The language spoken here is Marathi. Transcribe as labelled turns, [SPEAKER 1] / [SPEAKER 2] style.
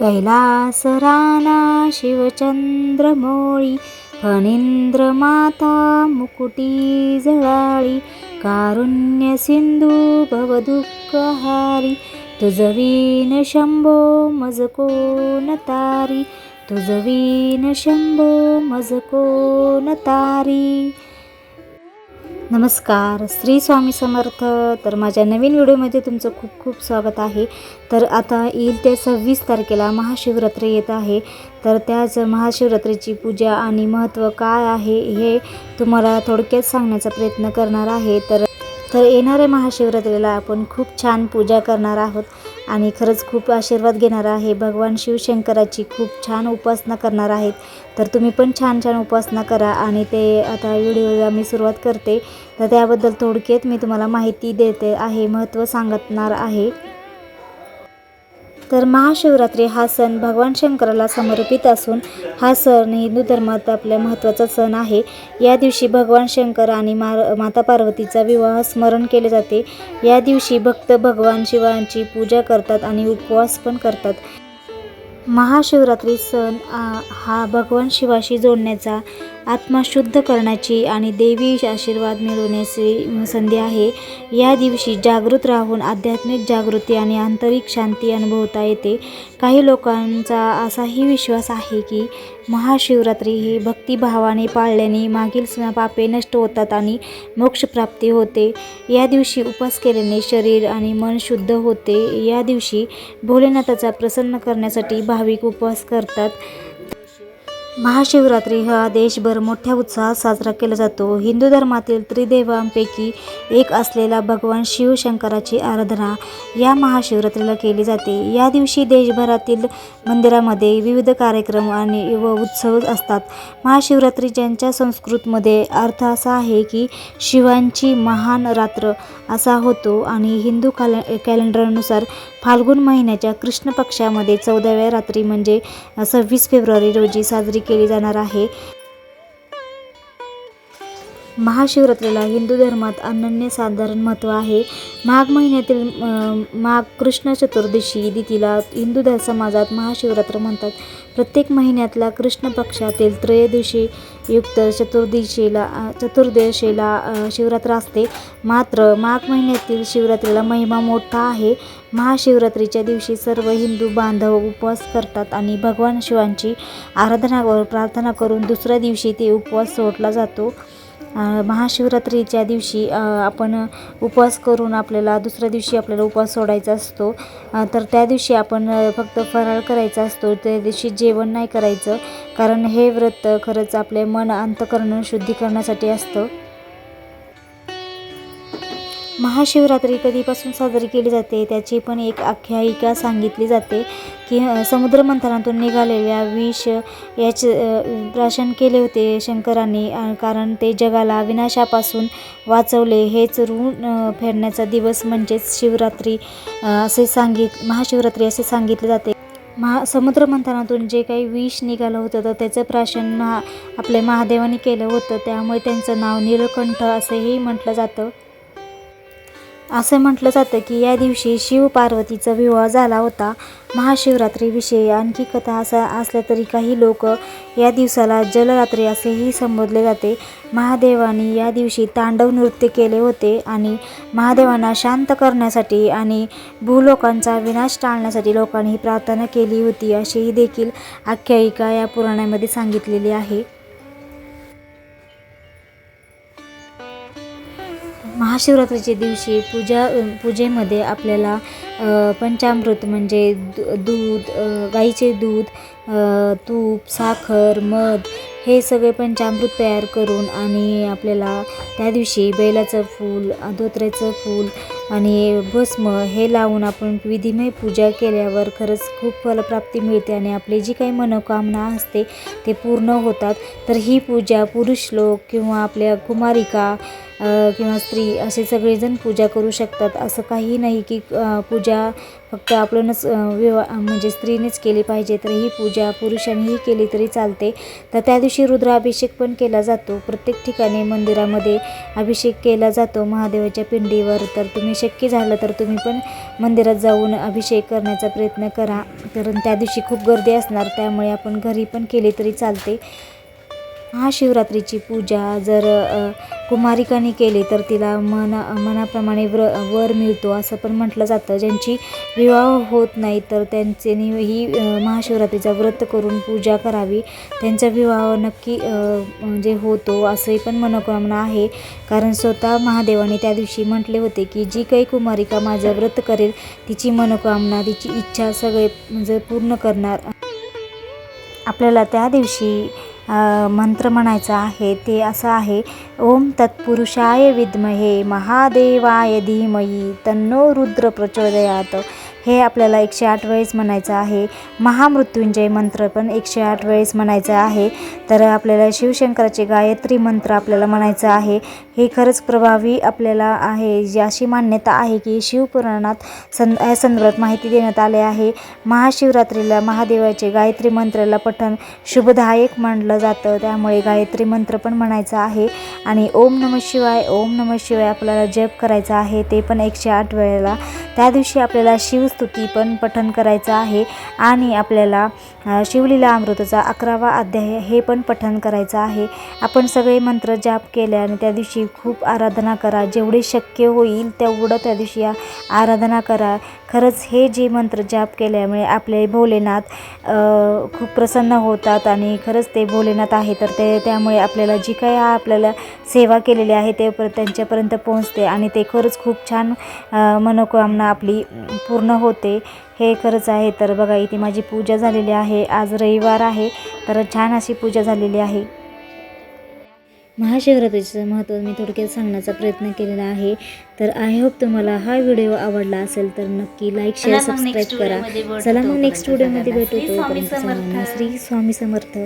[SPEAKER 1] कैलास राना शिवचंद्रमोळी फणींद्र माता मुकुटी जळाळी कारुण्य सिंधू भवदुःखहारी तुझवीन शंभो मज कोण तारी तुझवीन शंभो मज कोण तारी। नमस्कार. श्री स्वामी समर्थ. तर माझ्या नवीन व्हिडिओमध्ये तुमचं खूप खूप स्वागत आहे. तर आता येईल ते सव्वीस तारखेला महाशिवरात्री येत आहे. तर त्याच महाशिवरात्रीची पूजा आणि महत्त्व काय आहे हे तुम्हाला थोडक्यात सांगण्याचा प्रयत्न करणार आहे. तर तर येणाऱ्या महाशिवरात्रीला आपण खूप छान पूजा करणार आहोत. आणि खरंच खूप आशीर्वाद घेणार आहे. भगवान शिवशंकराची खूप छान उपासना करणार आहेत. तर तुम्ही पण छान छान उपासना करा आणि ते आता व्हिडिओला मी सुरुवात करते. तर त्याबद्दल थोडक्यात मी तुम्हाला माहिती देते आहे महत्त्व सांगणार आहे. तर महाशिवरात्री हा सण भगवान शंकराला समर्पित असून हा सण हिंदू धर्मात आपल्या महत्त्वाचा सण आहे. या दिवशी भगवान शंकर आणि मा माता पार्वतीचा विवाह स्मरण केले जाते. या दिवशी भक्त भगवान शिवांची पूजा करतात आणि उपवास पण करतात. महाशिवरात्री सण हा भगवान शिवाशी जोडण्याचा आत्मा शुद्ध करण्याची आणि देवी आशीर्वाद मिळवण्याची संधी आहे. या दिवशी जागृत राहून आध्यात्मिक जागृती आणि आंतरिक शांती अनुभवता येते. काही लोकांचा असाही विश्वास आहे की महाशिवरात्री ही भक्तिभावाने पाळल्याने मागील पापे नष्ट होतात आणि मोक्षप्राप्ती होते. या दिवशी उपास केल्याने शरीर आणि मन शुद्ध होते. या दिवशी भोलेनाथाचा प्रसन्न करण्यासाठी भाविक उपवास करतात. महाशिवरात्री हा देशभर मोठ्या उत्साहात साजरा केला जातो. हिंदू धर्मातील त्रिदेवांपैकी एक असलेला भगवान शिवशंकराची आराधना या महाशिवरात्रीला केली जाते. या दिवशी देशभरातील मंदिरामध्ये विविध कार्यक्रम आणि व उत्सव असतात. महाशिवरात्री ज्यांच्या संस्कृतमध्ये अर्थ असा आहे की शिवांची महान रात्र असा होतो आणि हिंदू कॅल कॅलेंडरनुसार फाल्गुन महिन्याच्या कृष्ण पक्षामध्ये चौदाव्या रात्री म्हणजे सव्वीस फेब्रुवारी रोजी साजरी केली जाणार आहे. महाशिवरात्रीला हिंदू धर्मात अनन्यसाधारण महत्त्व आहे. माघ महिन्यातील माघ कृष्ण चतुर्दशी तिथीला हिंदू ध समाजात महाशिवरात्र म्हणतात. प्रत्येक महिन्यातला कृष्ण पक्षातील त्रयोदशी युक्त चतुर्दशीला चतुर्दशीला शिवरात्र असते. मात्र माघ महिन्यातील शिवरात्रीला महिमा मोठा आहे. महाशिवरात्रीच्या दिवशी सर्व हिंदू बांधव उपवास करतात आणि भगवान शिवांची आराधना प्रार्थना करून दुसऱ्या दिवशी ते उपवास सोडला जातो. महाशिवरात्रीच्या दिवशी आपण उपवास करून आपल्याला दुसऱ्या दिवशी आपल्याला उपवास सोडायचा असतो. तर त्या दिवशी आपण फक्त फराळ करायचा असतो. त्या दिवशी जेवण नाही करायचं. कारण हे व्रत खरंच आपले मन अंतकरण शुद्धी करण्यासाठी असतं. महाशिवरात्री कधीपासून साजरी केली जाते त्याची पण एक आख्यायिका सांगितली जाते की समुद्र समुद्रमंथनातून निघालेल्या विष याचे प्राशन केले होते शंकरांनी कारण ते जगाला विनाशापासून वाचवले. हेच ऋण फेडण्याचा दिवस म्हणजेच शिवरात्री असे सांगित महाशिवरात्री असे सांगितले जाते. महा समुद्रमंथनातून जे काही विष निघालं होतं तर त्याचं प्राशन महा आपल्या महादेवाने केलं होतं. त्यामुळे त्यांचं नाव नीलकंठ असंही म्हटलं जातं. असं म्हटलं जातं की या दिवशी शिव पार्वतीचा विवाह झाला होता. महाशिवरात्रीविषयी आणखी कथा असा असल्या तरी काही लोक या दिवसाला जलरात्री असेही संबोधले जाते. महादेवाने या दिवशी तांडव नृत्य केले होते आणि महादेवांना शांत करण्यासाठी आणि भूलोकांचा विनाश टाळण्यासाठी लोकांनी प्रार्थना केली होती अशीही देखील आख्यायिका या पुराणामध्ये सांगितलेली आहे. महाशिवरात्रीच्या दिवशी पूजा पूजेमध्ये आपल्याला पंचामृत म्हणजे दू- दूध गाईचे दूध तूप साखर मध हे सगळे पंचामृत तयार करून आणि आपल्याला त्या दिवशी बैलाचं फूल धोत्र्याचं फूल आणि भस्म हे लावून आपण विधिमय पूजा केल्यावर खरंच खूप फलप्राप्ती मिळते आणि आपली जी काही मनोकामना असते ते पूर्ण होतात. तर ही पूजा पुरुष लोक किंवा आपल्या कुमारिका किंवा स्त्री असे सगळेजण पूजा करू शकतात. असं काही नाही की पूजा फक्त आपणच विवा विवाह म्हणजे स्त्रीनेच केली पाहिजे तर ही पूजा पुरुषांनीही केली तरी चालते. तर त्या दिवशी रुद्राभिषेक पण केला जातो. प्रत्येक ठिकाणी मंदिरामध्ये अभिषेक केला जातो महादेवाच्या पिंडीवर. तर तुम्ही शक्य झालं तर तुम्ही पण मंदिरात जाऊन अभिषेक करण्याचा प्रयत्न करा. कारण त्या दिवशी खूप गर्दी असणार त्यामुळे आपण घरी पण केली तरी चालते. महाशिवरात्रीची पूजा जर कुमारिकाने केले तर तिला मना मनाप्रमाणे व्र वर मिळतो असं पण म्हटलं जातं. ज्यांची विवाह होत नाही तर त्यांचे ही महाशिवरात्रीचा व्रत करून पूजा करावी. त्यांचा विवाह नक्की म्हणजे होतो असंही पण मनोकामना आहे. कारण स्वतः महादेवाने त्या दिवशी म्हटले होते की जी काही कुमारिका माझं व्रत करेल तिची मनोकामना तिची इच्छा सगळे म्हणजे पूर्ण करणार. आपल्याला त्या दिवशी मंत्र म्हणायचा आहे ते असं आहे ओम तत्पुरुषाय विद्महे महादेवाय धीमयी तन्नो रुद्र प्रचोदयात. हे आपल्याला एकशे आठ वेळेस म्हणायचं आहे. महामृत्युंजय मंत्र पण एकशे आठ वेळेस म्हणायचं आहे. तर आपल्याला शिवशंकराचे गायत्री मंत्र आपल्याला म्हणायचं आहे. हे खरंच प्रभावी आपल्याला आहे. जी अशी मान्यता आहे की शिवपुराणात सं या संदर्भात माहिती देण्यात आले आहे. महाशिवरात्रीला महादेवाचे गायत्री मंत्राला पठण शुभदायक मानलं जातं. त्यामुळे गायत्री मंत्र पण म्हणायचं आहे. आणि ओम नम शिवाय ओम नम शिवाय आपल्याला जप करायचा आहे. ते पण एकशे आठ वेळेला. त्या दिवशी आपल्याला शिव स्तुती पण पठण करायचं आहे. आणि आपल्याला शिवलीला अमृताचा अकरावा अध्याय हे पण पठण करायचं आहे. आपण सगळे मंत्र जाप केल्याने त्या दिवशी खूप आराधना करा. जेवढे शक्य होईल तेवढं त्या दिवशी आराधना करा. खरंच हे जे मंत्र जाप केल्यामुळे आपले भोलेनाथ खूप प्रसन्न होतात आणि खरंच ते भोलेनाथ आहे तर ते त्यामुळे आपल्याला जी काही आपल्याला सेवा केलेली आहे ते पर त्यांच्यापर्यंत पोहोचते आणि ते खरंच खूप छान मनोकामना आपली पूर्ण होते. हे खरंच आहे. तर बघा इथे माझी पूजा झालेली आहे. आज रविवार आहे तर छान अशी पूजा झालेली आहे. महाशिवरात्रीचं महत्त्व मी थोडक्यात सांगण्याचा प्रयत्न केलेला आहे तर आय होप तुम्हाला हा व्हिडिओ आवडला असेल तर नक्की लाईक शेअर सबस्क्राईब करा. चला मग नेक्स्ट व्हिडिओमध्ये भेटू
[SPEAKER 2] समर्थ.
[SPEAKER 1] श्री स्वामी समर्थ